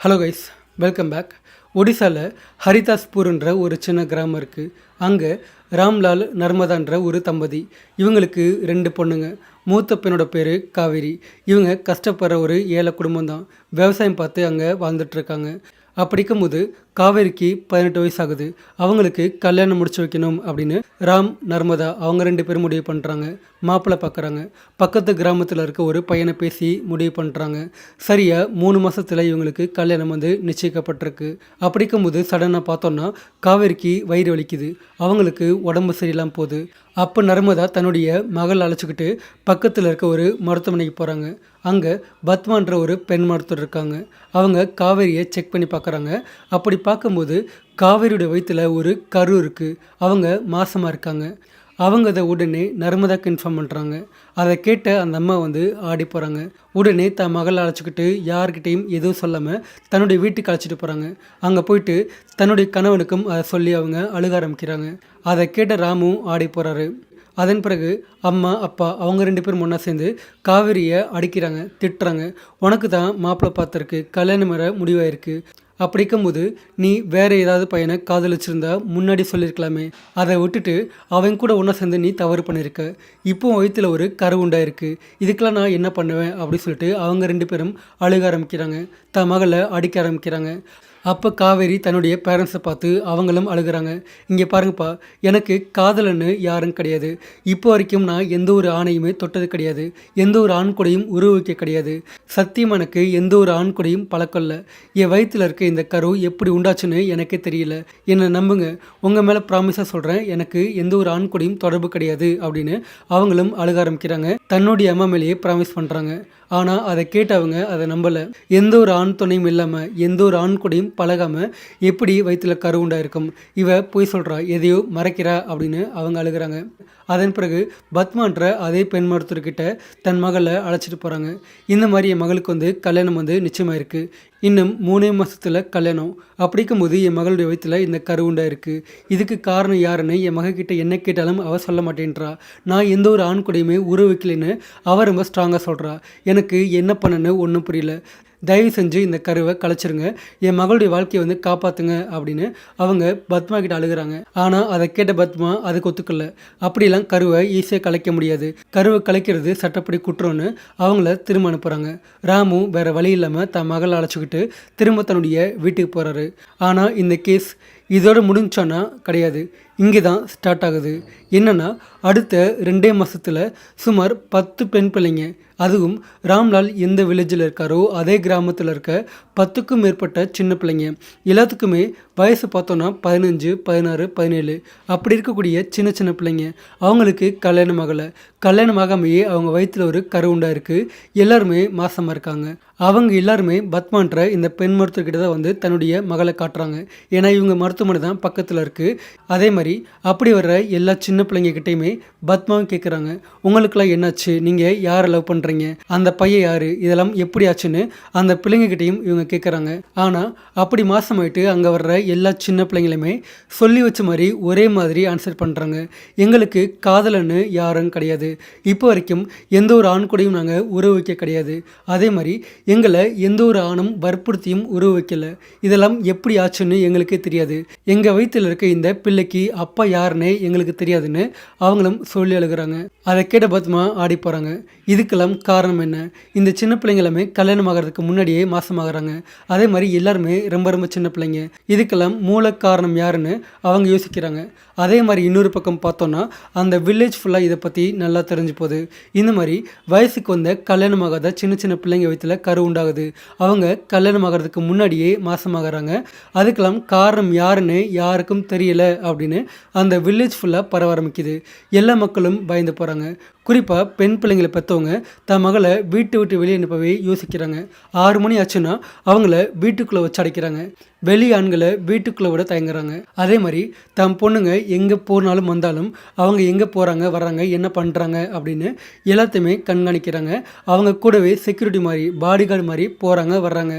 Hello guys welcome back ஒடிசாவில் ஹரிதாஸ்பூர்ன்ற ஒரு சின்ன கிராமம் இருக்குது அங்கே ராம்லால் நர்மதான்ற ஒரு தம்பதி. இவங்களுக்கு ரெண்டு பொண்ணுங்க. மூத்த பெண்ணோட பேர் காவேரி. இவங்க கஷ்டப்படுற ஒரு ஏழை குடும்பம் தான் விவசாயம் பார்த்து அங்கே வாழ்ந்துட்டுருக்காங்க அப்படிக்கும்போது காவேரிக்கு பதினெட்டு வயசு ஆகுது அவங்களுக்கு கல்யாணம் முடிச்சு வைக்கணும் அப்படின்னு ராம் நர்மதா அவங்க ரெண்டு பேரும் முடிவு பண்ணுறாங்க மாப்பிள்ளை பார்க்குறாங்க பக்கத்து கிராமத்தில் இருக்க ஒரு பையனை பேசி முடிவு பண்ணுறாங்க சரியாக மூணு மாதத்தில் இவங்களுக்கு கல்யாணம் வந்து நிச்சயிக்கப்பட்டிருக்கு. அப்படிக்கும்போது சடனாக பார்த்தோன்னா காவேரிக்கு வயிறு வலிக்குது. அவங்களுக்கு உடம்பு சரியில்லாமல் போகுது. அப்போ நர்மதா தன்னுடைய மகள் அழைச்சிக்கிட்டு பக்கத்தில் இருக்க ஒரு மருத்துவமனைக்கு போகிறாங்க அங்கே பத்மான்ற ஒரு பெண் மருத்துவர் இருக்காங்க. அவங்க காவேரியை செக் பண்ணி பார்க்குறாங்க அப்படி பார்க்கும்போது காவேரியோட வயிற்றில் ஒரு கரு இருக்குது அவங்க மாசமாக இருக்காங்க. அவங்க அதை உடனே நர்மதாக்கு இன்ஃபார்ம் பண்ணுறாங்க அதை கேட்ட அந்த அம்மா வந்து ஆடி போகிறாங்க உடனே தன் மகளை அழைச்சிக்கிட்டு யார்கிட்டையும் எதுவும் சொல்லாமல் தன்னுடைய வீட்டுக்கு அழைச்சிட்டு போகிறாங்க அங்கே போயிட்டு தன்னுடைய கணவனுக்கும் அதை சொல்லி அவங்க அழுக ஆரம்பிக்கிறாங்க. அதை கேட்ட ராமும் ஆடி போகிறாரு அதன் பிறகு அம்மா அப்பா அவங்க ரெண்டு பேரும் ஒன்றா சேர்ந்து காவிரியை அடிக்கிறாங்க திட்டுறாங்க. உனக்கு தான் மாப்பிள்ளை பார்த்துருக்கு. கல்யாணம் வர முடிவாயிருக்கு. அப்படி இருக்கும்போது நீ வேற ஏதாவது பையனை காதலிச்சிருந்தா முன்னாடி சொல்லியிருக்கலாமே அதை விட்டுட்டு அவன் கூட ஒன்றா சேர்ந்து நீ தவறு பண்ணியிருக்க இப்போ வயிற்றுல ஒரு கரு உண்டாயிருக்கு இதுக்கெல்லாம் நான் என்ன பண்ணுவேன்? அப்படின்னு சொல்லிட்டு அவங்க ரெண்டு பேரும் அழுக ஆரம்பிக்கிறாங்க. தன் மகளை அடிக்க ஆரம்பிக்கிறாங்க. அப்போ காவேரி தன்னுடைய பேரண்ட்ஸை பார்த்து அவங்களும் அழுகுறாங்க. இங்கே பாருங்கப்பா எனக்கு காதலன்னு யாரும் கிடையாது. இப்போ வரைக்கும் நான் எந்த ஒரு ஆணையுமே தொட்டது கிடையாது. எந்த ஒரு ஆண் கூடையும் உருவிக்க கிடையாது. சத்தியம் எனக்கு எந்த ஒரு ஆண் கூடையும் பழக்கம் இல்லை. என் வயிற்றில் இருக்க இந்த கரு எப்படி உண்டாச்சுன்னு எனக்கே தெரியல. என்னை நம்புங்க. உங்கள் மேலே ப்ராமிஸாக சொல்கிறேன் எனக்கு எந்த ஒரு ஆண் கூடையும் தொடர்பு கிடையாது அப்படின்னு அவங்களும் அழுக ஆரம்பிக்கிறாங்க. தன்னுடைய அம்மா மேலேயே ப்ராமிஸ் பண்ணுறாங்க ஆனால் அதை கேட்டவங்க அதை நம்பலை. எந்த ஒரு ஆண் துணையும் இல்லாமல் எந்த ஒரு ஆண் கூடையும் பழகாமல் எப்படி வயிற்றுல கரு உண்டாயிருக்கும் இவ பொய் சொல்கிறா எதையோ மறைக்கிறா அப்படின்னு அவங்க அழுகிறாங்க. அதன் பிறகு பத்மான்ற அதே பெண் மருத்துவர்கிட்ட தன் மகளை அழைச்சிட்டு போகிறாங்க இந்த மாதிரி என் மகளுக்கு வந்து கல்யாணம் வந்து நிச்சயமாயிருக்கு இன்னும் மூணே மாதத்தில் கல்யாணம். அப்படிக்கும் போது என் மகளுடைய வயிற்றில் இந்த கரு உண்டாயிருக்கு இதுக்கு காரணம் யாருன்னு என் மகக்கிட்ட என்ன கேட்டாலும் அவள் சொல்ல மாட்டேன்றா. நான் எந்த ஒரு ஆண் கூடையுமே உறவு வைக்கலைன்னு அவள் ரொம்ப ஸ்ட்ராங்காக சொல்கிறா எனக்கு என்ன பண்ணுன்னு ஒன்றும் புரியல. தயவு செஞ்சு இந்த கருவை கலைச்சிருங்க. என் மகளுடைய வாழ்க்கையை வந்து காப்பாற்றுங்க அப்படின்னு அவங்க பத்மா கிட்ட அழுகுறாங்க. ஆனால் அதை கேட்ட பத்மா அதுக்கு ஒத்துக்கல. அப்படிலாம் கருவை ஈஸியாக கலைக்க முடியாது. கருவை கலைக்கிறது சட்டப்படி குற்றம்னு அவங்கள திரும்ப அனுப்புகிறாங்க ராமு வேற வழி இல்லாமல் தன் மகளை அழைச்சிக்கிட்டு திரும்ப தன்னுடைய வீட்டுக்கு போகிறாரு ஆனால் இந்த கேஸ் இதோடு முடிஞ்சோன்னா கிடையாது. இங்கே தான் ஸ்டார்ட் ஆகுது. என்னென்னா அடுத்த ரெண்டே மாதத்தில் சுமார் பத்து பெண் பிள்ளைங்க அதுவும் ராம்லால் எந்த வில்லேஜில் இருக்காரோ அதே கிராமத்தில் இருக்க பத்துக்கும் மேற்பட்ட சின்ன பிள்ளைங்க. எல்லாத்துக்குமே வயசு பார்த்தோன்னா பதினஞ்சு பதினாறு பதினேழு. அப்படி இருக்கக்கூடிய சின்ன சின்ன பிள்ளைங்க. அவங்களுக்கு கல்யாணம் ஆகலை. கல்யாணம் ஆகாமையே அவங்க வயிற்றில் ஒரு கரு இருக்குது எல்லாருமே மாசமாக இருக்காங்க. அவங்க எல்லாருமே பத்மான்ற இந்த பெண் மருத்துவர்கிட்ட தான் வந்து தன்னுடைய மகளை காட்டுறாங்க. ஏன்னா இவங்க மருத்துவமனை தான் பக்கத்தில் இருக்குது அதே மாதிரி அப்படி வர்ற எல்லா சின்ன பிள்ளைங்கக்கிட்டையுமே பத்மாவும் கேட்குறாங்க உங்களுக்கெல்லாம் என்னாச்சு? நீங்கள் யாரை லவ் பண்ணுறீங்க அந்த பையன் யார்? இதெல்லாம் எப்படி ஆச்சுன்னு அந்த பிள்ளைங்கக்கிட்டையும் இவங்க கேட்குறாங்க ஆனால் அப்படி மாசமாயிட்டு அங்கே வர்ற எல்லா சின்ன பிள்ளைங்களுமே சொல்லி வச்ச மாதிரி ஒரே மாதிரி ஆன்சர் பண்ணுறாங்க எங்களுக்கு காதலன்னு யாரும் கிடையாது. இப்போ வரைக்கும் எந்த ஒரு ஆண் கூடையும் நாங்கள் உறவு வைக்க கிடையாது. அதே மாதிரி எங்களை எந்த ஒரு ஆணும் வற்புறுத்தியும் உறவு வைக்கல. இதெல்லாம் எப்படி ஆச்சுன்னு எங்களுக்கே தெரியாது. எங்கள் வயிற்றில் இருக்க இந்த பிள்ளைக்கு அப்பா யாருன்னே எங்களுக்கு தெரியாதுன்னு அவங்களும் சொல்லி அழுகுறாங்க. அதை கேட்ட பத்மா ஆடி போகிறாங்க இதுக்கெல்லாம் காரணம் என்ன? இந்த சின்ன பிள்ளைங்க எல்லாமே கல்யாணம் ஆகிறதுக்கு முன்னாடியே மாசமாகறாங்க. அதே மாதிரி எல்லாருமே ரொம்ப ரொம்ப சின்ன பிள்ளைங்க. இதுக்கெல்லாம் மூல காரணம் யாருன்னு அவங்க யோசிக்கிறாங்க. அதே மாதிரி இன்னொரு பக்கம் பார்த்தோன்னா அந்த வில்லேஜ் ஃபுல்லாக இதை பற்றி நல்லா தெரிஞ்சு போகுது. இந்த மாதிரி வயசுக்கு வந்த கல்யாணம் ஆகாத சின்ன சின்ன பிள்ளைங்க வயிற்றுல கரு உண்டாகுது. அவங்க கல்யாணம் ஆகிறதுக்கு முன்னாடியே மாசமாகறாங்க. அதுக்கெல்லாம் காரணம் யாருன்னு யாருக்கும் தெரியல அப்படின்னு அந்த வில்லேஜ் ஃபுல்லாக பரவ ஆரம்பிக்குது. எல்லா மக்களும் பயந்து போகிறாங்க குறிப்பாக பெண் பிள்ளைங்களை பெற்றவங்க தன் மகளை வீட்டை விட்டு வெளியே அனுப்பவே யோசிக்கிறாங்க. ஆறு மணி ஆச்சுன்னா அவங்கள வீட்டுக்குள்ளே வச்சு அடைக்கிறாங்க. வெளி ஆண்களை வீட்டுக்குள்ளே விட தயங்குறாங்க. அதே மாதிரி தம் பொண்ணுங்க எங்கே போனாலும் வந்தாலும் அவங்க எங்கே போகிறாங்க வர்றாங்க என்ன பண்ணுறாங்க அப்படின்னு எல்லாத்தையுமே கண்காணிக்கிறாங்க. அவங்க கூடவே செக்யூரிட்டி மாதிரி பாடி கார்டு மாதிரி போகிறாங்க வர்றாங்க.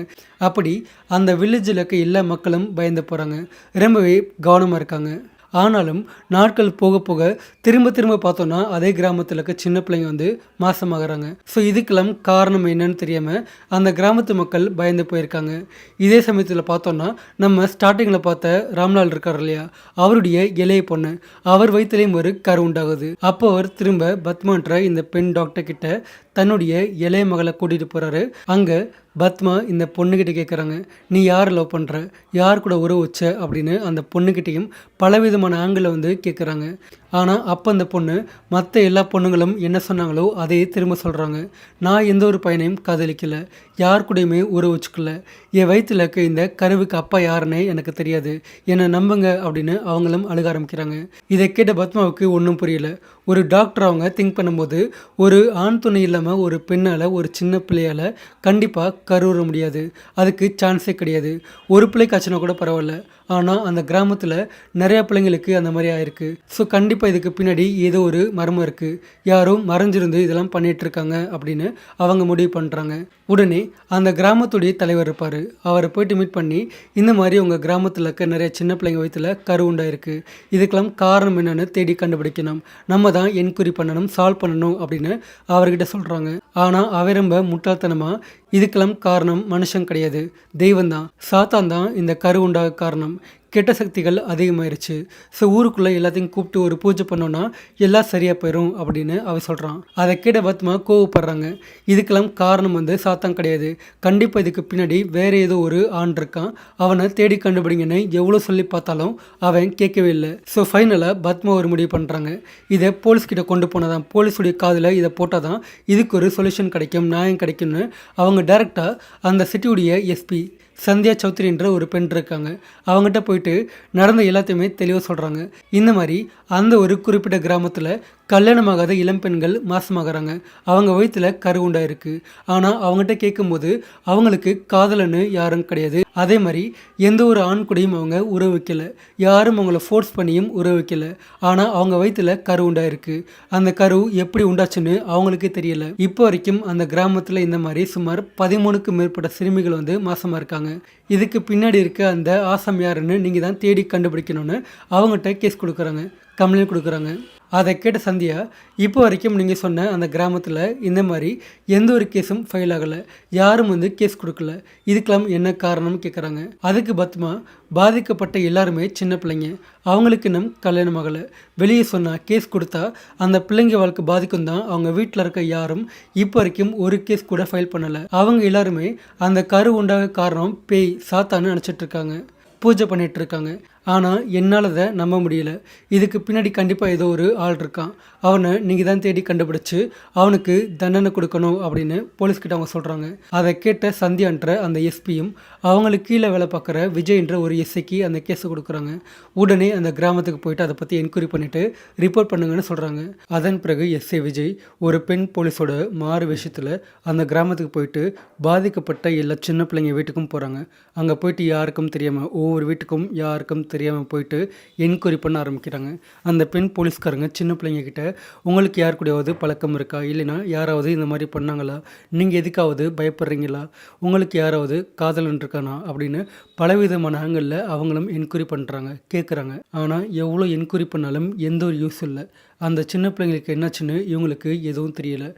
அப்படி அந்த வில்லேஜில் இருக்க எல்லா மக்களும் பயந்து போகிறாங்க ரொம்பவே கவனமாக இருக்காங்க. ஆனாலும் நாட்கள் போக போக திரும்ப திரும்ப பார்த்தோன்னா அதே கிராமத்தில் இருக்க சின்ன பிள்ளைங்க வந்து மாசமாகறாங்க. ஸோ இதுக்கெல்லாம் காரணம் என்னன்னு தெரியாமல் அந்த கிராமத்து மக்கள் பயந்து போயிருக்காங்க. இதே சமயத்தில் பார்த்தோன்னா நம்ம ஸ்டார்டிங்கில் பார்த்த ராம்லால் இருக்கார் இல்லையா? அவருடைய இளைய பொண்ணு. அவர் வயிற்றுலேயும் ஒரு கரு உண்டாகுது. அப்போ அவர் திரும்ப பத்மான்ற இந்த பெண் டாக்டர் கிட்ட தன்னுடைய இளைய மகளை கூட்டிகிட்டு போகிறாரு அங்கே பத்மா இந்த பொண்ணுக்கிட்ட கேட்குறாங்க நீ யார் லவ் பண்ணுற யார் கூட உறவு வச்ச? அப்படின்னு அந்த பொண்ணுக்கிட்டேயும் பலவிதமான ஆங்கிளில் வந்து கேட்குறாங்க ஆனால் அப்போ அந்த பொண்ணு மற்ற எல்லா பொண்ணுங்களும் என்ன சொன்னாங்களோ அதையே திரும்ப சொல்கிறாங்க நான் எந்த ஒரு பையனையும் காதலிக்கல யார் கூடயுமே உறவு வச்சுக்கல. என் வயிற்றில் இருக்க இந்த கருவுக்கு அப்பா யாருன்னே எனக்கு தெரியாது. என்னை நம்புங்க அப்படின்னு அவங்களும் அழுக ஆரம்பிக்கிறாங்க. இதை கேட்ட பத்மாவுக்கு ஒன்றும் புரியல. ஒரு டாக்டர் அவங்க திங்க் பண்ணும்போது ஒரு ஆண் துணை இல்லாமல் ஒரு பெண்ணால் ஒரு சின்ன பிள்ளையால் கண்டிப்பாக கருவுற முடியாது. அதுக்கு சான்ஸே கிடையாது. ஒரு பிள்ளை காய்ச்சினா கூட பரவாயில்ல. ஆனால் அந்த கிராமத்தில் நிறையா பிள்ளைங்களுக்கு அந்த மாதிரி ஆயிருக்கு. ஸோ கண்டிப்பாக இதுக்கு பின்னாடி ஏதோ ஒரு மர்மம் இருக்குது யாரும் மறைஞ்சிருந்து இதெல்லாம் பண்ணிகிட்டு இருக்காங்க அப்படின்னு அவங்க முடிவு பண்ணுறாங்க உடனே அந்த கிராமத்துடைய தலைவர் இருப்பார். அவரை போயிட்டு மீட் பண்ணி இந்த மாதிரி உங்கள் கிராமத்தில் இருக்க நிறைய சின்ன பிள்ளைங்க வயிற்றுல கரு உண்டாயிருக்கு. இதுக்கெல்லாம் காரணம் என்னென்னு தேடி கண்டுபிடிக்கணும். நம்ம தான் என்கொயரி பண்ணணும் சால்வ் பண்ணணும் அப்படின்னு அவர்கிட்ட சொல்கிறாங்க ஆனால் அவர் ரொம்ப முட்டாள்தனமாக இதுக்கெல்லாம் காரணம் மனுஷன் கிடையாது. தெய்வம் தான் சாத்தான் தான் இந்த கருவுண்டாக காரணம். கெட்ட சக்திகள் அதிகமாயிருச்சு. ஸோ ஊருக்குள்ளே எல்லாத்தையும் கூப்பிட்டு ஒரு பூஜை பண்ணோன்னா எல்லாம் சரியாக போயிடும் அப்படின்னு அவ சொல்கிறான் அதை கேட்ட பத்மா கோவப்படுறாங்க. இதுக்கெல்லாம் காரணம் வந்து சாத்தான் கிடையாது. கண்டிப்பாக இதுக்கு பின்னாடி வேறு ஏதோ ஒரு ஆண் இருக்கான். அவனை தேடி கண்டுபிடிங்கன்னு எவ்வளோ சொல்லி பார்த்தாலும் அவன் கேட்கவே இல்லை. ஸோ ஃபைனலாக பத்மா ஒரு முடிவு பண்ணுறாங்க இதை போலீஸ்கிட்ட கொண்டு போனதான் போலீஸுடைய காதில் இதை போட்டால் தான் இதுக்கு ஒரு சொல்யூஷன் கிடைக்கும் நியாயம் கிடைக்கும்னு அவங்க டேரெக்டாக அந்த சிட்டியுடைய எஸ்பி சந்தியா சௌத்ரின்ற ஒரு பெண் இருக்காங்க. அவங்ககிட்ட போயிட்டு நடந்த எல்லாத்தையுமே தெளிவாக சொல்கிறாங்க இந்த மாதிரி அந்த ஒரு குறிப்பிட்ட கிராமத்தில் கல்யாணமாகாத இளம்பெண்கள் மாசமாகறாங்க. அவங்க வயிற்றுல கருவுண்டா உண்டாயிருக்கு ஆனால் அவங்ககிட்ட கேட்கும்போது அவங்களுக்கு காதலன்னு யாரும் கிடையாது. அதே மாதிரி எந்த ஒரு ஆண் கூடையும் அவங்க உறவு வைக்கல யாரும் அவங்கள ஃபோர்ஸ் பண்ணியும் உறவு வைக்கல ஆனால் அவங்க வயிற்றுல கருவுண்டா உண்டாயிருக்கு அந்த கரு எப்படி உண்டாச்சுன்னு அவங்களுக்கே தெரியல. இப்போ வரைக்கும் அந்த கிராமத்தில் இந்த மாதிரி சுமார் பதிமூணுக்கு மேற்பட்ட சிறுமிகள் வந்து மாசமாக இருக்காங்க. இதுக்கு பின்னாடி இருக்க அந்த ஆசம் யாருன்னு நீங்கள் தான் தேடி கண்டுபிடிக்கணும்னு அவங்ககிட்ட கேஸ் கொடுக்குறாங்க. கம்ப்ளைண்ட் கொடுக்குறாங்க. அதை கேட்ட சந்தியா இப்போ வரைக்கும் நீங்கள் சொன்ன அந்த கிராமத்தில் இந்த மாதிரி எந்த ஒரு கேஸும் ஃபைல் ஆகலை. யாரும் வந்து கேஸ் கொடுக்கல. இதுக்கெல்லாம் என்ன காரணம்னு கேட்குறாங்க அதுக்கு பத்மா பாதிக்கப்பட்ட எல்லாருமே சின்ன பிள்ளைங்க. அவங்களுக்கு இன்னும் கல்யாணம் ஆகலை. வெளியே சொன்னால் கேஸ் கொடுத்தா அந்த பிள்ளைங்க வாழ்க்கை பாதிக்கும் தான் அவங்க வீட்டில் இருக்க யாரும் இப்போ வரைக்கும் ஒரு கேஸ் கூட ஃபைல் பண்ணலை. அவங்க எல்லாருமே அந்த கரு உண்டாக காரணம் பேய் சாத்தான்னு நினச்சிட்டு இருக்காங்க. பூஜை பண்ணிட்டு இருக்காங்க. ஆனால் என்னால் அதை நம்ப முடியல. இதுக்கு பின்னாடி கண்டிப்பாக ஏதோ ஒரு ஆள் இருக்கான். அவனை நீங்கள் தான் தேடி கண்டுபிடிச்சு அவனுக்கு தண்டனை கொடுக்கணும் அப்படின்னு போலீஸ்கிட்ட அவங்க சொல்கிறாங்க அதை கேட்ட சந்தியான்ற அந்த எஸ்பியும் அவங்களுக்கு கீழே வேலை பார்க்குற விஜய்ன்ற ஒரு எஸ்ஐக்கு அந்த கேஸை கொடுக்குறாங்க. உடனே அந்த கிராமத்துக்கு போயிட்டு அதை பற்றி என்கொயரி பண்ணிவிட்டு ரிப்போர்ட் பண்ணுங்கன்னு சொல்கிறாங்க அதன் பிறகு எஸ்ஐ விஜய் ஒரு பெண் போலீஸோட மாறு விஷயத்தில் அந்த கிராமத்துக்கு போயிட்டு பாதிக்கப்பட்ட எல்லா சின்ன பிள்ளைங்க வீட்டுக்கும் போகிறாங்க அங்கே போயிட்டு யாருக்கும் தெரியாமல் ஒவ்வொரு வீட்டுக்கும் யாருக்கும் தெரியாமல் போயிட்டு என்கொயரி பண்ண ஆரம்பிக்கிறாங்க. அந்த பெண் போலீஸ்காரங்க சின்ன பிள்ளைங்கக்கிட்ட உங்களுக்கு யார் கூடயாவது பழக்கம் இருக்கா? இல்லைன்னா யாராவது இந்த மாதிரி பண்ணாங்களா? நீங்கள் எதுக்காவது பயப்படுறீங்களா? உங்களுக்கு யாராவது காதலன் இருக்கானா அப்படின்னு பலவிதமான ஆங்கிளில் அவங்களும் என்கொயரி பண்ணுறாங்க கேட்குறாங்க ஆனால் எவ்வளோ என்கொயரி பண்ணாலும் எந்த ஒரு யூஸ் இல்லை. அந்த சின்ன பிள்ளைங்களுக்கு என்னாச்சுன்னு இவங்களுக்கு எதுவும் தெரியலை.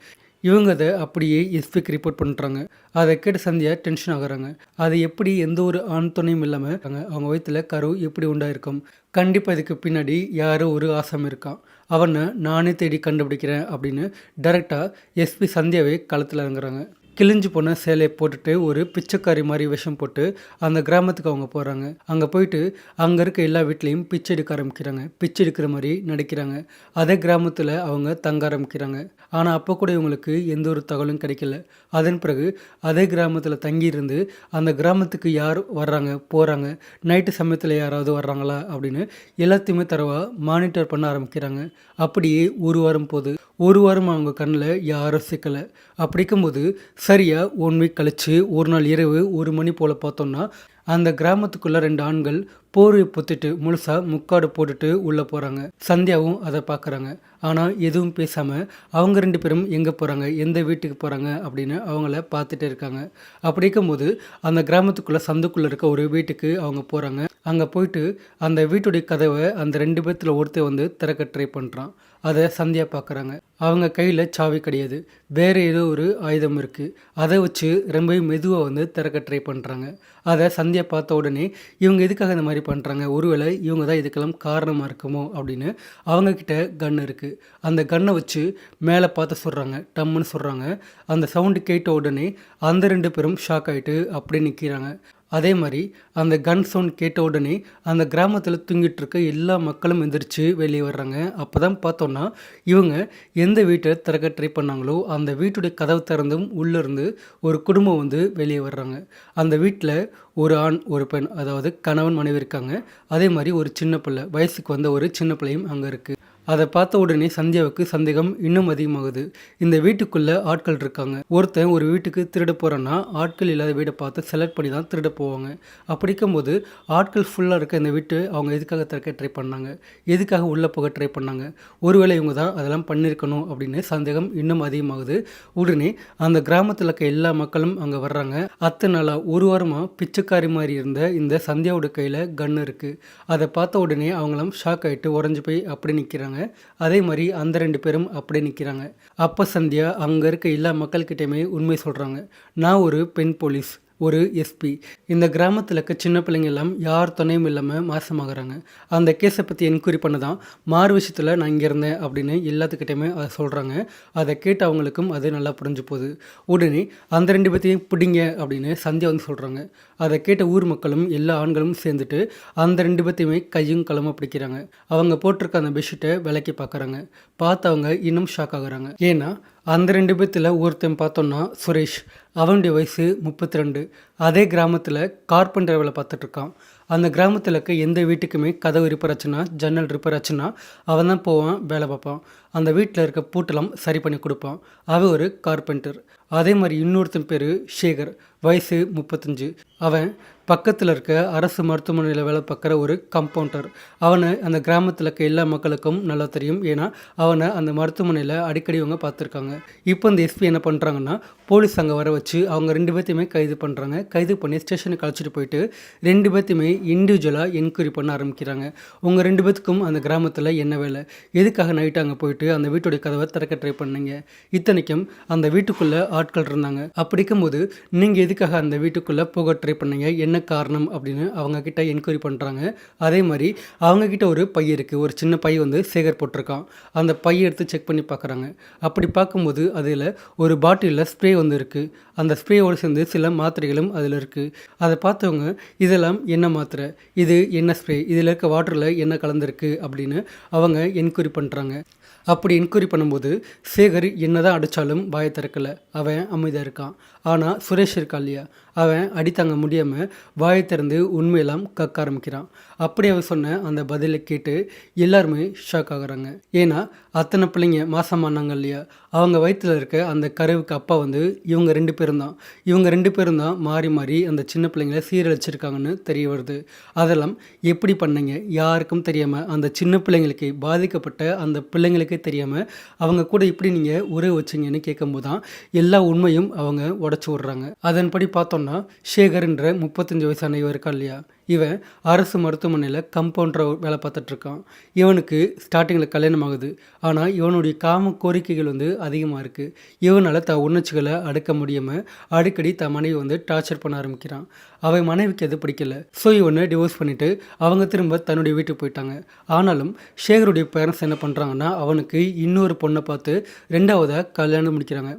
இவங்க அதை அப்படியே எஸ்பிக்கு ரிப்போர்ட் பண்ணுறாங்க அதை கேட்டு சந்தியா டென்ஷன் ஆகுறாங்க. அது எப்படி எந்த ஒரு ஆண் துணையும் இல்லாமல் அவங்க வயிற்றுல கரு எப்படி உண்டாயிருக்கும்? கண்டிப்பாக இதுக்கு பின்னாடி யாரோ ஒரு ஆசாமி இருக்கான். அவனை நானே தேடி கண்டுபிடிக்கிறேன் அப்படின்னு டைரெக்டாக எஸ்பி சந்தியாவே களத்தில் இறங்குறாங்க. கிழிஞ்சு போன சேலையை போட்டுட்டு ஒரு பிச்சைக்காரி மாதிரி விஷம் போட்டு அந்த கிராமத்துக்கு அவங்க போகிறாங்க அங்கே போயிட்டு அங்கே இருக்க எல்லா வீட்லேயும் பிச்சை எடுக்க ஆரம்பிக்கிறாங்க. பிச்சை எடுக்கிற மாதிரி நடிக்கிறாங்க. அதே கிராமத்தில் அவங்க தங்க ஆரம்பிக்கிறாங்க. ஆனால் அப்போ கூட இவங்களுக்கு எந்த ஒரு தகவலும் கிடைக்கல. அதன் பிறகு அதே கிராமத்தில் தங்கியிருந்து அந்த கிராமத்துக்கு யார் வர்றாங்க போகிறாங்க நைட்டு சமயத்தில் யாராவது வர்றாங்களா அப்படின்னு எல்லாத்தையுமே தரவா மானிட்டர் பண்ண ஆரம்பிக்கிறாங்க. அப்படியே ஒரு வாரம் போகுது ஒரு வாரம் அவங்க கண்ணில் யாரும் சிக்கலை. அப்படிக்கும்போது சரியாக ஒன் வீக் கழித்து ஒரு நாள் இரவு ஒரு மணி போல் பார்த்தோம்னா அந்த கிராமத்துக்குள்ளே ரெண்டு ஆண்கள் போர்வை பொத்திட்டு முழுசாக முக்காடு போட்டுட்டு உள்ளே போகிறாங்க சந்தியாவும் அதை பார்க்குறாங்க. ஆனால் எதுவும் பேசாமல் அவங்க ரெண்டு பேரும் எங்கே போகிறாங்க எந்த வீட்டுக்கு போகிறாங்க அப்படின்னு அவங்கள பார்த்துட்டு இருக்காங்க. அப்படி இருக்கும்போது அந்த கிராமத்துக்குள்ளே சந்துக்குள்ளே இருக்க ஒரு வீட்டுக்கு அவங்க போகிறாங்க அங்கே போயிட்டு அந்த வீட்டுடைய கதவை அந்த ரெண்டு பேர்த்தில் ஒருத்தர் வந்து திறக்க ட்ரை பண்ணுறான் அதை சந்தியா பார்க்குறாங்க. அவங்க கையில் சாவி கிடையாது. வேறு ஏதோ ஒரு ஆயுதம் இருக்குது அதை வச்சு ரொம்ப மெதுவாக வந்து திறக்க ட்ரை பண்ணுறாங்க அதை சந்தியா பார்த்த உடனே இவங்க எதுக்காக இந்த மாதிரி பண்ணுறாங்க ஒருவேளை இவங்க தான் இதுக்கெல்லாம் காரணமாக இருக்குமோ? அப்படின்னு அவங்கக்கிட்ட கன் இருக்குது அந்த கன்னை வச்சு மேலே பார்த்து சொல்கிறாங்க டம்முன்னு சொல்கிறாங்க அந்த சவுண்டு கேட்ட உடனே அந்த ரெண்டு பேரும் ஷாக் ஆகிட்டு அப்படியே நிற்கிறாங்க அதே மாதிரி அந்த கன் சவுண்ட் கேட்ட உடனே அந்த கிராமத்தில் தூங்கிட்டு இருக்க எல்லா மக்களும் எந்திரிச்சு வெளியே வர்றாங்க. அப்போ தான் பார்த்தோன்னா இவங்க எந்த வீட்டை திறக்க ட்ரை பண்ணாங்களோ அந்த வீட்டுடைய கதவு திறந்தும் உள்ளேருந்து ஒரு குடும்பம் வந்து வெளியே வர்றாங்க. அந்த வீட்டில் ஒரு ஆண் ஒரு பெண் அதாவது கணவன் மனைவி இருக்காங்க. அதே மாதிரி ஒரு சின்ன பிள்ளை வயசுக்கு வந்த ஒரு சின்ன பிள்ளையும் அங்கே இருக்குது அதை பார்த்த உடனே சந்தியாவுக்கு சந்தேகம் இன்னும் அதிகமாகுது. இந்த வீட்டுக்குள்ளே ஆட்கள் இருக்காங்க. ஒருத்தன் ஒரு வீட்டுக்கு திருட போகிறான்னா ஆட்கள் இல்லாத வீடை பார்த்து செலக்ட் பண்ணி தான் திருட போவாங்க. அப்படி இருக்கும்போது ஆட்கள் ஃபுல்லாக இருக்க இந்த வீட்டு அவங்க எதுக்காக திறக்க ட்ரை பண்ணாங்க? எதுக்காக உள்ளே போக ட்ரை பண்ணாங்க? ஒருவேளை இவங்க தான் அதெல்லாம் பண்ணியிருக்கணும் அப்படின்னு சந்தேகம் இன்னும் அதிகமாகுது. உடனே அந்த கிராமத்தில் இருக்க எல்லா மக்களும் அங்கே வர்றாங்க. அத்தனை நாளாக ஒரு வாரமாக பிச்சைக்காரி மாதிரி இருந்த இந்த சந்தியாவோட கையில் கன்று இருக்குது அதை பார்த்த உடனே அவங்களாம் ஷாக் ஆகிட்டு உறைஞ்சி போய் அப்படி நிற்கிறாங்க அதே மாதிரி அந்த ரெண்டு பேரும் அப்படியே நிற்கிறாங்க. அப்போ சந்தியா அங்கே இருக்க எல்லா மக்கள்கிட்டையுமே உண்மை சொல்கிறாங்க நான் ஒரு பெண் போலீஸ். ஒரு எஸ்பி இந்த கிராமத்தில் இருக்க சின்ன பிள்ளைங்க எல்லாம் யார் துணையும் இல்லாமல் மாசமாகறாங்க. அந்த கேஸை பற்றி என்கொயரி பண்ண தான் மாறு விஷயத்தில் நான் இங்கே இருந்தேன் அப்படின்னு எல்லாத்துக்கிட்டையுமே அதை சொல்கிறாங்க அதை கேட்டு அவங்களுக்கும் அது நல்லா புரிஞ்சு போகுது. உடனே அந்த ரெண்டு பேர்த்தையும் பிடிங்க அப்படின்னு சந்தியா வந்து சொல்கிறாங்க அதை கேட்ட ஊர் மக்களும் எல்லா ஆண்களும் சேர்ந்துட்டு அந்த ரெண்டு பேர்த்தையுமே கையும் களமாக பிடிக்கிறாங்க. அவங்க போட்டிருக்க அந்த பெட்ஷீட்டை விலைக்கு பார்க்குறாங்க பார்த்தவங்க இன்னும் ஷாக் ஆகுறாங்க. ஏன்னா அந்த ரெண்டு பேர்த்தில் ஒருத்தன் பார்த்தோன்னா சுரேஷ். அவனுடைய வயசு முப்பத்தி ரெண்டு அதே கிராமத்தில் கார்பெண்டர் வேலை பார்த்துட்ருக்கான் அந்த கிராமத்தில் இருக்க எந்த வீட்டுக்குமே கதவு ரிப்பேர் ஆச்சுன்னா ஜன்னல் ரிப்பேர் ஆச்சுன்னா அவன் தான் போவான் வேலை பார்ப்பான். அந்த வீட்டில் இருக்க பூட்டெல்லாம் சரி பண்ணி கொடுப்பான். அவன் ஒரு கார்பெண்டர். அதே மாதிரி இன்னொருத்தன் பேர் சேகர். வயசு முப்பத்தஞ்சு. அவன் பக்கத்தில் இருக்க அரசு மருத்துவமனையில் வேலை பார்க்குற ஒரு கம்பவுண்டர் அவனை அந்த கிராமத்தில் இருக்க எல்லா மக்களுக்கும் நல்லா தெரியும். ஏன்னா அவனை அந்த மருத்துவமனையில் அடிக்கடி அவங்க பார்த்துருக்காங்க. இப்போ இந்த எஸ்பி என்ன பண்ணுறாங்கன்னா போலீஸ் அங்கே வர வச்சு அவங்க ரெண்டு பேர்த்தையுமே கைது பண்ணுறாங்க கைது பண்ணி ஸ்டேஷனுக்கு அழைச்சிட்டு போயிட்டு ரெண்டு பேர்த்தையுமே இண்டிவிஜுவலாக என்கொயரி பண்ண ஆரம்பிக்கிறாங்க. உங்கள் ரெண்டு பேத்துக்கும் அந்த கிராமத்தில் என்ன வேலை? எதுக்காக நைட்டு அங்கே போயிட்டு அந்த வீட்டுடைய கதவை திறக்க ட்ரை பண்ணீங்க? இத்தனைக்கும் அந்த வீட்டுக்குள்ளே ஆட்கள் இருந்தாங்க. அப்படி இருக்கும்போது நீங்கள் எதுக்காக அந்த வீட்டுக்குள்ளே போக ட்ரை பண்ணீங்க? என்ன என்ன காரணம் அப்படின்னு அவங்கக்கிட்ட என்கொயரி பண்ணுறாங்க அதே மாதிரி அவங்கக்கிட்ட ஒரு பை இருக்குது ஒரு சின்ன பை வந்து சேகர் போட்டிருக்கான். அந்த பையை எடுத்து செக் பண்ணி பார்க்குறாங்க. அப்படி பார்க்கும்போது அதில் ஒரு பாட்டிலில் ஸ்ப்ரே வந்து இருக்குது அந்த ஸ்ப்ரேயோடு சேர்ந்து சில மாத்திரைகளும் அதில் இருக்குது அதை பார்த்தவங்க இதெல்லாம் என்ன மாத்திரை? இது என்ன ஸ்ப்ரே இதில் இருக்க வாட்டரில் என்ன கலந்துருக்கு? அப்படின்னு அவங்க என்கொயரி பண்ணுறாங்க அப்படி என்கொயரி பண்ணும்போது சேகர் என்னதான் அடித்தாலும் வாயை திறக்கல. அவன் அமைதியாக இருக்கான். ஆனால் சுரேஷ் இருக்கா இல்லையா? அவன் அடித்தாங்க முடியாமல் வாயை திறந்து உண்மையெல்லாம் கக்க ஆரம்பிக்கிறான். அப்படி அவன் சொன்ன அந்த பதிலை கேட்டு எல்லாருமே ஷாக் ஆகுறாங்க. ஏன்னா அத்தனை பிள்ளைங்க மாசமானாங்க இல்லையா? அவங்க வயிற்றில் இருக்க அந்த கருவுக்கு அப்பா வந்து இவங்க ரெண்டு பேரும் தான். இவங்க ரெண்டு பேரும் தான் மாறி மாறி அந்த சின்ன பிள்ளைங்கள சீரழிச்சிருக்காங்கன்னு தெரிய வருது. அதெல்லாம் எப்படி பண்ணீங்க? யாருக்கும் தெரியாமல் அந்த சின்ன பிள்ளைங்களுக்கு பாதிக்கப்பட்ட அந்த பிள்ளைங்களுக்கே தெரியாமல் அவங்க கூட இப்படி நீங்கள் உறவு வச்சிங்கன்னு கேட்கும்போது தான் எல்லா உண்மையும் அவங்க உடச்சி விட்றாங்க. அதன்படி பார்த்தோம்னா சேகர்ன்ற முப்பத்தஞ்சு வயசான இவர் இருக்கா இல்லையா இவன் அரசு மருத்துவமனையில் கம்பவுண்டர் வேலை பார்த்துட்ருக்கான் இவனுக்கு ஸ்டார்டிங்கில் கல்யாணம் ஆகுது. ஆனால் இவனுடைய காம கோரிக்கைகள் வந்து அதிகமாக இருக்குது இவனால் த உணர்ச்சிகளை அடுக்க முடியாமல் அடிக்கடி தன் மனைவி வந்து டார்ச்சர் பண்ண ஆரம்பிக்கிறான். அவன் மனைவிக்கு அது பிடிக்கல? ஸோ இவனை டிவோர்ஸ் பண்ணிவிட்டு அவங்க திரும்ப தன்னுடைய வீட்டுக்கு போயிட்டாங்க. ஆனாலும் சேகருடைய பேரண்ட்ஸ் என்ன பண்ணுறாங்கன்னா அவனுக்கு இன்னொரு பொண்ணை பார்த்து ரெண்டாவதாக கல்யாணம் முடிக்கிறாங்க.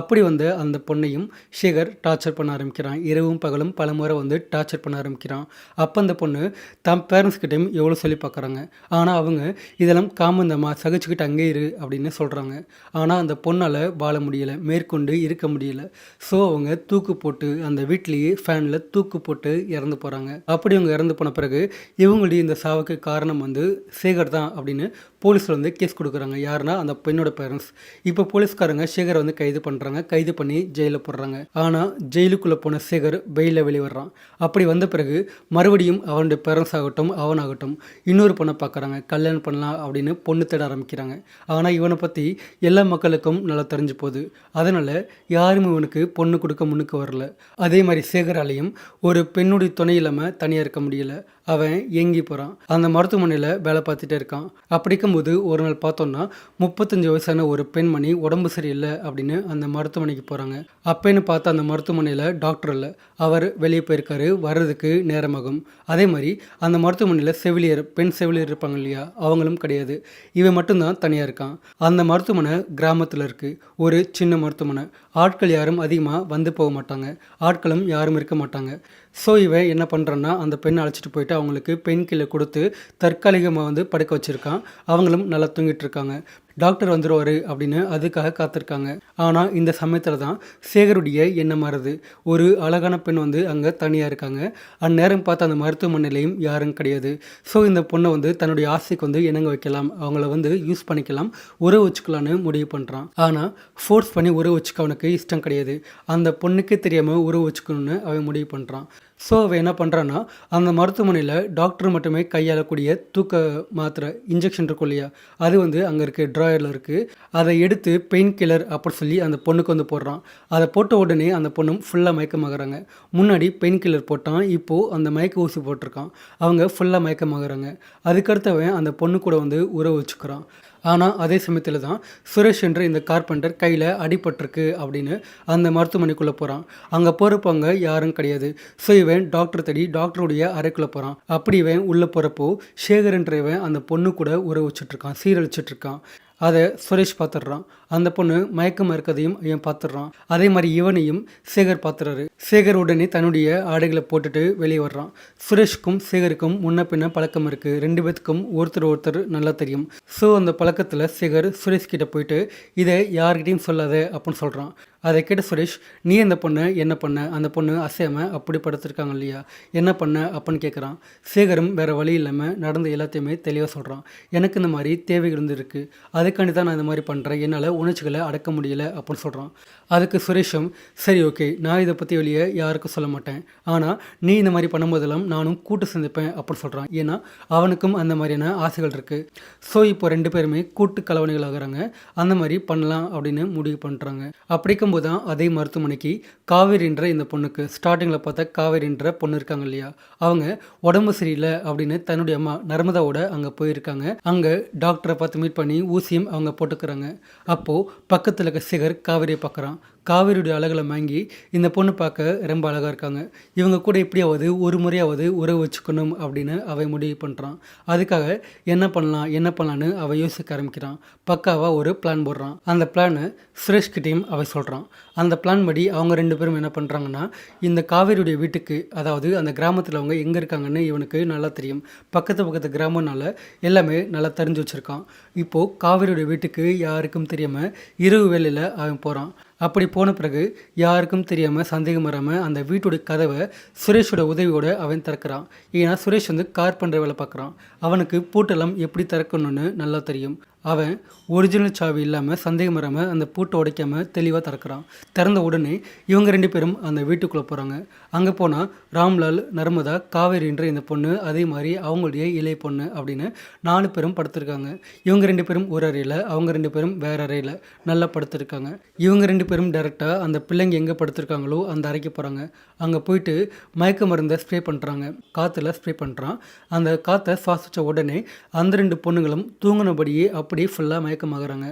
அப்படி வந்த அந்த பொண்ணையும் சேகர் டார்ச்சர் பண்ண ஆரம்பிக்கிறான். இரவும் பகலும் பல முறை வந்து டார்ச்சர் பண்ண ஆரம்பிக்கிறான். அப்போ அந்த பொண்ணு தம் பேரண்ட்ஸ்கிட்டையும் எவ்வளோ சொல்லி பார்க்குறாங்க ஆனால் அவங்க இதெல்லாம் காமந்தமாக சகிச்சுக்கிட்டு அங்கே இரு அப்படின்னு சொல்கிறாங்க ஆனால் அந்த பொண்ணால் வாழ முடியலை மேற்கொண்டு இருக்க முடியலை. ஸோ அவங்க தூக்கு போட்டு அந்த வீட்லேயே ஃபேனில் தூக்கு போட்டு இறந்து போகிறாங்க அப்படி அவங்க இறந்து போன பிறகு இவங்களுடைய இந்த சாவுக்கு காரணம் வந்து சேகர் தான் அப்படின்னு போலீஸில் வந்து கேஸ் கொடுக்குறாங்க. யாருன்னா அந்த பெண்ணோட பேரண்ட்ஸ் இப்போ போலீஸ்காரங்க சேகரை வந்து கைது பண்ணுறாங்க கைது பண்ணி ஜெயிலில் போடுறாங்க. ஆனால் ஜெயிலுக்குள்ளே போன சேகர் வெயிலில் வெளியே வர்றான் அப்படி வந்த பிறகு மறுபடியும் அவனுடைய பேரண்ட்ஸ் ஆகட்டும் அவனாகட்டும் இன்னொரு பொண்ணை பார்க்குறாங்க. கல்யாணம் பண்ணலாம் அப்படின்னு பொண்ணு தேட ஆரம்பிக்கிறாங்க. ஆனால் இவனை பற்றி எல்லா மக்களுக்கும் நல்லா தெரிஞ்சு போகுது. அதனால் யாரும் இவனுக்கு பொண்ணு கொடுக்க முன்னுக்கு வரல. அதே மாதிரி சேகராலையும் ஒரு பெண்ணுடைய துணை இல்லாமல் தனியாக இருக்க முடியல. அவன் ஏங்கி போகிறான் அந்த மருத்துவமனையில் வேலை பார்த்துட்டே இருக்கான். அப்படிக்கும் போது ஒரு நாள் பார்த்தோன்னா முப்பத்தஞ்சு வயசான ஒரு பெண்மணி உடம்பு சரியில்லை அப்படின்னு அந்த மருத்துவமனைக்கு போகிறாங்க அப்பேன்னு பார்த்த அந்த மருத்துவமனையில் டாக்டர் இல்லை. அவர் வெளியே போயிருக்காரு வர்றதுக்கு நேரமாகும். அதே மாதிரி அந்த மருத்துவமனையில் செவிலியர் பெண் செவிலியர் இருப்பாங்க இல்லையா அவங்களும் கிடையாது. இவன் மட்டும்தான் தனியாக இருக்கான். அந்த மருத்துவமனை கிராமத்தில் இருக்குது ஒரு சின்ன மருத்துவமனை. ஆட்கள் யாரும் அதிகமாக வந்து போக மாட்டாங்க. ஆட்களும் யாரும் இருக்க மாட்டாங்க. ஸோ இவன் என்ன பண்ணுறான்னா அந்த பெண்ணை அழைச்சிட்டு போயிட்டு அவங்களுக்கு பெண் கீழே கொடுத்து தற்காலிகமாக வந்து படுக்க வச்சுருக்கான். அவங்களும் நல்லா தூங்கிட்டு இருக்காங்க. டாக்டர் வந்துடுவார் அப்படின்னு அதுக்காக காத்திருக்காங்க. ஆனால் இந்த சமயத்தில் தான் சேகருடைய எண்ணம் மாறுது. ஒரு அழகான பெண் வந்து அங்கே தனியாக இருக்காங்க. அந்நேரம் பார்த்து அந்த மருத்துவமனையிலையும் யாரும் கிடையாது. ஸோ இந்த பொண்ணை வந்து தன்னுடைய ஆசைக்கு வந்து இணங்க வைக்கலாம். அவங்கள வந்து யூஸ் பண்ணிக்கலாம். உறவு வச்சுக்கலான்னு முடிவு பண்ணுறான் ஆனால் ஃபோர்ஸ் பண்ணி உறவு வச்சுக்க அவனுக்கு இஷ்டம் கிடையாது. அந்த பொண்ணுக்கே தெரியாமல் உறவு வச்சுக்கணும்னு அவன் முடிவு பண்ணுறான் ஸோ அவன் என்ன பண்ணுறான்னா அந்த மருத்துவமனையில் டாக்டர் மட்டுமே கையாளக்கூடிய தூக்க மாத்திரை இன்ஜெக்ஷன் இருக்கும் இல்லையா? அது வந்து அங்கே இருக்க ட்ராயரில் இருக்குது அதை எடுத்து பெயின் கில்லர் அப்படி சொல்லி அந்த பொண்ணுக்கு வந்து போடுறான். அதை போட்ட உடனே அந்த பொண்ணும் ஃபுல்லாக மயக்கமாகறாங்க. முன்னாடி பெயின் கில்லர் போட்டான் இப்போது அந்த மயக்க ஊசி போட்டிருக்கான். அவங்க ஃபுல்லாக மயக்கமாகறாங்க. அதுக்கடுத்தவன் அந்த பொண்ணு கூட வந்து உறவு வச்சுக்கிறான். ஆனால் அதே சமயத்தில் தான் சுரேஷ் என்ற இந்த கார்பெண்டர் கையில் அடிபட்டிருக்கு அப்படின்னு அந்த மருத்துவமனைக்குள்ளே போகிறான் அங்கே போகிறப்ப அங்கே யாரும் கிடையாது. ஸோ இவன் டாக்டர் தேடி டாக்டருடைய அறைக்குள்ளே போகிறான் அப்படி இவன் உள்ளே போகிறப்போ சேகர் என்ற இவன் அந்த பொண்ணு கூட உறவு வச்சுட்ருக்கான் சீரழிச்சிட்ருக்கான் அதை சுரேஷ் பார்த்துடுறான். அந்த பொண்ணு மயக்கமாக இருக்கிறதையும் இவன் பார்த்துடுறான். அதே மாதிரி இவனையும் சேகர் பார்த்துறாரு சேகர் உடனே தன்னுடைய ஆடைகளை போட்டுட்டு வெளியே வர்றான். சுரேஷ்க்கும் சேகருக்கும் முன்ன பின்ன பழக்கம் இருக்குது ரெண்டு பேத்துக்கும் ஒருத்தர் ஒருத்தர் நல்லா தெரியும். ஸோ அந்த பழக்கத்தில் சேகர் சுரேஷ் கிட்ட போயிட்டு இதை யார்கிட்டையும் சொல்லாத அப்படின்னு சொல்கிறான் அதை கேட்ட சுரேஷ் நீ இந்த பொண்ணை? என்ன பண்ண? அந்த பொண்ணு அசையாமல் அப்படி படுத்திருக்காங்க இல்லையா? என்ன பண்ண? அப்படின்னு கேட்குறான் சேகரும் வேறு வழி இல்லாமல் நடந்த எல்லாத்தையுமே தெளிவாக சொல்கிறான் எனக்கு இந்த மாதிரி தேவைகள் இருந்துருக்கு. அதுக்காண்டி தான் நான் இந்த மாதிரி பண்ணுறேன் என்னால் உணர்ச்சிகளை அடக்க முடியல அப்படின்னு சொல்கிறான் அதுக்கு சுரேஷும் சரி ஓகே. நான் இதை பற்றி வெளியே யாருக்கும் சொல்ல மாட்டேன். ஆனால் நீ இந்த மாதிரி பண்ணும்போதெல்லாம் நானும் கூட்டு சந்திப்பேன் அப்படின்னு சொல்கிறான் ஏன்னா அவனுக்கும் அந்த மாதிரியான ஆசைகள் இருக்குது ஸோ இப்போ ரெண்டு பேருமே கூட்டு கலவணிகள் ஆகுறாங்க அந்த மாதிரி பண்ணலாம் அப்படின்னு முடிவு பண்ணுறாங்க அப்படிக்கும் இருக்கும்போது தான் அதே மருத்துவமனைக்கு காவேரின்ற இந்த பொண்ணுக்கு ஸ்டார்டிங்கில் பார்த்தா காவேரின்ற பொண்ணு இருக்காங்க இல்லையா? அவங்க உடம்பு சரியில்லை அப்படின்னு தன்னுடைய அம்மா நர்மதாவோட அங்கே போயிருக்காங்க. அங்கே டாக்டரை பார்த்து மீட் பண்ணி ஊசியும் அவங்க போட்டுக்கிறாங்க. அப்போது பக்கத்தில் இருக்க சிகர் காவேரியை பார்க்குறான். காவேரியுடைய அழகில் வாங்கி இந்த பொண்ணு பார்க்க ரொம்ப அழகாக இருக்காங்க. இவங்க கூட எப்படியாவது ஒரு முறையாவது உறவு வச்சுக்கணும் அப்படின்னு அவன் முடிவு பண்ணுறான் அதுக்காக என்ன பண்ணலாம் என்ன பண்ணலான்னு அவன் யோசிக்க ஆரம்பிக்கிறான். பக்காவாக ஒரு பிளான் போடுறான். அந்த பிளானை சுரேஷ்கிட்டையும் அவன் சொல்கிறான் அந்த பிளான் படி அவங்க ரெண்டு பேரும் என்ன பண்ணுறாங்கன்னா இந்த காவேரியுடைய வீட்டுக்கு அதாவது அந்த கிராமத்தில் அவங்க எங்கே இருக்காங்கன்னு இவனுக்கு நல்லா தெரியும். பக்கத்து பக்கத்து கிராமம்னால எல்லாமே நல்லா தெரிஞ்சு வச்சுருக்கான். இப்போது காவேரியுடைய வீட்டுக்கு யாருக்கும் தெரியாமல் இரவு வேலையில் அவன் போகிறான் அப்படி போன பிறகு யாருக்கும் தெரியாமல் சந்தேகம் வராமல் அந்த வீட்டுடைய கதவை சுரேஷோட உதவியோடு அவன் திறக்கிறான். ஏன்னா சுரேஷ் வந்து கார் பண்ணுற வேலை பார்க்குறான். அவனுக்கு பூட்டெல்லாம் எப்படி திறக்கணும்னு நல்லா தெரியும். அவன் ஒரிஜினல் சாவி இல்லாமல் சந்தேகம் வராமல் அந்த பூட்டை உடைக்காமல் தெளிவாக திறக்கிறான். திறந்த உடனே இவங்க ரெண்டு பேரும் அந்த வீட்டுக்குள்ளே போகிறாங்க அங்கே போனால் ராம்லால் நர்மதா காவேரின்ற இந்த பொண்ணு அதே மாதிரி அவங்களுடைய இலை பொண்ணு அப்படின்னு நாலு பேரும் படுத்திருக்காங்க. இவங்க ரெண்டு பேரும் ஒரு அறையில் அவங்க ரெண்டு பேரும் வேறு அறையில் நல்லா படுத்திருக்காங்க. இவங்க ரெண்டு பேரும் டேரெக்டாக அந்த பிள்ளைங்க எங்கே படுத்திருக்காங்களோ அந்த அறைக்கு போகிறாங்க அங்கே போயிட்டு மயக்க மருந்தை ஸ்ப்ரே பண்ணுறாங்க காற்றுல ஸ்ப்ரே பண்ணுறான் அந்த காற்றை சுவாசித்த உடனே அந்த ரெண்டு பொண்ணுங்களும் தூங்கினபடியே அப்படியே ஃபுல்லாக மயக்கமாகறாங்க.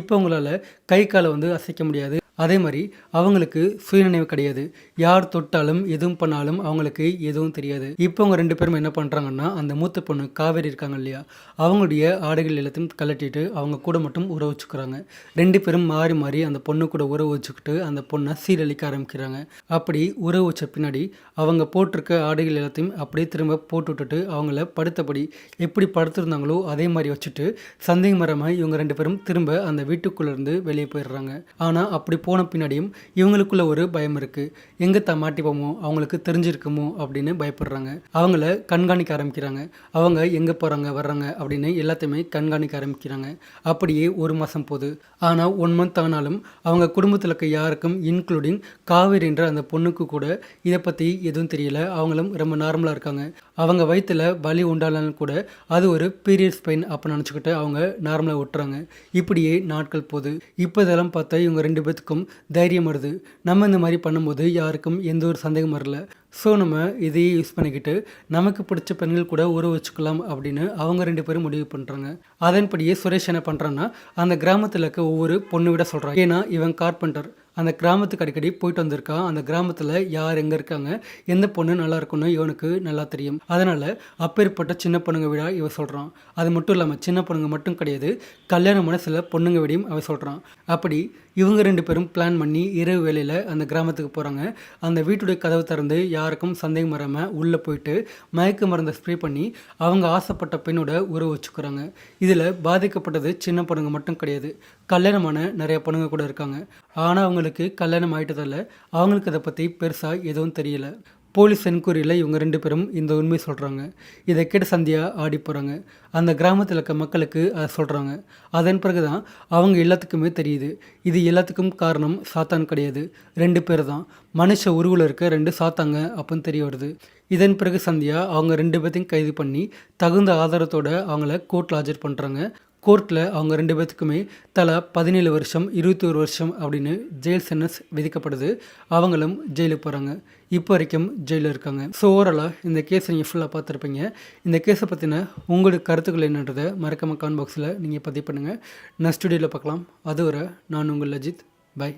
இப்போ அவங்களால கை காலை வந்து அசைக்க முடியாது. அதே மாதிரி அவங்களுக்கு சுயநினைவு கிடையாது. யார் தொட்டாலும் எதுவும் பண்ணாலும் அவங்களுக்கு எதுவும் தெரியாது. இப்போ அவங்க ரெண்டு பேரும் என்ன பண்ணுறாங்கன்னா அந்த மூத்த பொண்ணு காவேரி இருக்காங்க இல்லையா? அவங்களுடைய ஆடைகள் எல்லாத்தையும் கலட்டிட்டு அவங்க கூட மட்டும் உறவு வச்சுக்கிறாங்க. ரெண்டு பேரும் மாறி மாறி அந்த பொண்ணு கூட உறவு வச்சுக்கிட்டு அந்த பொண்ணை சீரழிக்க ஆரம்பிக்கிறாங்க. அப்படி உறவு வச்ச பின்னாடி அவங்க போட்டிருக்க ஆடைகள் எல்லாத்தையும் அப்படியே திரும்ப போட்டு விட்டுட்டு அவங்கள படுத்தபடி எப்படி படுத்திருந்தாங்களோ அதே மாதிரி வச்சுட்டு சந்தேகம் மரமாக இவங்க ரெண்டு பேரும் திரும்ப அந்த வீட்டுக்குள்ளேருந்து வெளியே போயிடுறாங்க. ஆனால் அப்படி போ போன பின்னாடியும் இவங்களுக்குள்ள ஒரு பயம் இருக்குது எங்கே த மாட்டிப்போமோ அவங்களுக்கு தெரிஞ்சிருக்குமோ அப்படின்னு பயப்படுறாங்க. அவங்கள கண்காணிக்க ஆரம்பிக்கிறாங்க. அவங்க எங்கே போகிறாங்க வர்றாங்க அப்படின்னு எல்லாத்தையுமே கண்காணிக்க ஆரம்பிக்கிறாங்க. அப்படியே ஒரு மாதம் போகுது. ஆனால் ஒன் மந்த் ஆனாலும் அவங்க குடும்பத்தில் இருக்க யாருக்கும் இன்க்ளூடிங் காவேரின்ற அந்த பொண்ணுக்கு கூட இதை பற்றி எதுவும் தெரியல. அவங்களும் ரொம்ப நார்மலாக இருக்காங்க. அவங்க வயிற்றில் வலி உண்டானாலும் கூட அது ஒரு பீரியட்ஸ் பெயின் அப்போ நினச்சிக்கிட்டு அவங்க நார்மலாக விட்டுறாங்க இப்படியே நாட்கள் போகுது இப்போ இதெல்லாம் பார்த்தா இவங்க ரெண்டு பேத்துக்கும் தைரியம் வருது. நம்ம இந்த மாதிரி பண்ணும்போது யாருக்கும் எந்த ஒரு சந்தேகம் வரல. ஸோ நம்ம இதையே யூஸ் பண்ணிக்கிட்டு நமக்கு பிடிச்ச பெண்கள் கூட உறவு வச்சுக்கலாம் அப்படின்னு அவங்க ரெண்டு பேரும் முடிவு பண்ணுறாங்க அதன்படியே சுரேஷ் என்ன பண்ணுறான்னா அந்த கிராமத்தில் இருக்க ஒவ்வொரு பொண்ணு விட சொல்கிறான் ஏன்னா இவன் கார்பெண்டர் அந்த கிராமத்துக்கு அடிக்கடி போயிட்டு வந்திருக்கான் அந்த கிராமத்தில் யார் எங்கே இருக்காங்க? எந்த பொண்ணு நல்லா இருக்குன்னு இவனுக்கு நல்லா தெரியும். அதனால் அப்பேற்பட்ட சின்ன பொண்ணுங்க விழா இவன் சொல்கிறான் அது மட்டும் இல்லாமல் சின்ன பொண்ணுங்க மட்டும் கிடையாது கல்யாண மனசில் பொண்ணுங்க விடையும் அவன் சொல்கிறான் அப்படி இவங்க ரெண்டு பேரும் பிளான் பண்ணி இரவு வேளையில் அந்த கிராமத்துக்கு போகிறாங்க அந்த வீட்டுடைய கதவு திறந்து யாருக்கும் சந்தேகம் வராமல் உள்ளே போயிட்டு மயக்க மருந்தை ஸ்ப்ரே பண்ணி அவங்க ஆசைப்பட்ட பெண்ணோட உறவு வச்சுக்கிறாங்க. இதில் பாதிக்கப்பட்டது சின்ன பொண்ணுங்க மட்டும் கிடையாது. கல்யாணமான நிறைய பொண்ணுங்க கூட இருக்காங்க. ஆனால் அவங்களுக்கு கல்யாணம் ஆயிட்டதால அவங்களுக்கு அதை பற்றி பெருசாக எதுவும் தெரியல. போலீஸ் என்கொயரியில் இவங்க ரெண்டு பேரும் இந்த உண்மை சொல்கிறாங்க இதை கேட்டு சந்தியா ஆடி போகிறாங்க அந்த கிராமத்தில் இருக்க மக்களுக்கு அதை சொல்கிறாங்க அதன் பிறகு தான் அவங்க எல்லாத்துக்குமே தெரியுது. இது எல்லாத்துக்கும் காரணம் சாத்தான் கிடையாது. ரெண்டு பேர் தான். மனுஷ உருவில் இருக்க ரெண்டு சாத்தாங்க அப்படின்னு தெரிய வருது. இதன் பிறகு சந்தியா அவங்க ரெண்டு பேர்த்தையும் கைது பண்ணி தகுந்த ஆதாரத்தோட அவங்கள கோர்ட்டில் ஆஜர் பண்ணுறாங்க கோர்ட்டில் அவங்க ரெண்டு பேர்த்துக்குமே தலா பதினேழு வருஷம் இருபத்தி ஒரு வருஷம் அப்படின்னு ஜெயில் சென்டென்ஸ் விதிக்கப்படுது. அவங்களும் ஜெயிலுக்கு போகிறாங்க இப்போ வரைக்கும் ஜெயிலில் இருக்காங்க. ஸோ ஓவராலாக இந்த கேஸை நீங்கள் ஃபுல்லாக பார்த்துருப்பீங்க. இந்த கேஸை பற்றின உங்களுக்கு கருத்துக்கள் என்னன்றதை மறக்காம கான் பாக்ஸில் நீங்கள் பதிவு பண்ணுங்கள் நெக்ஸ்ட் வீடியோவில் பார்க்கலாம். அதுவரை நான் உங்கள் லஜித் பை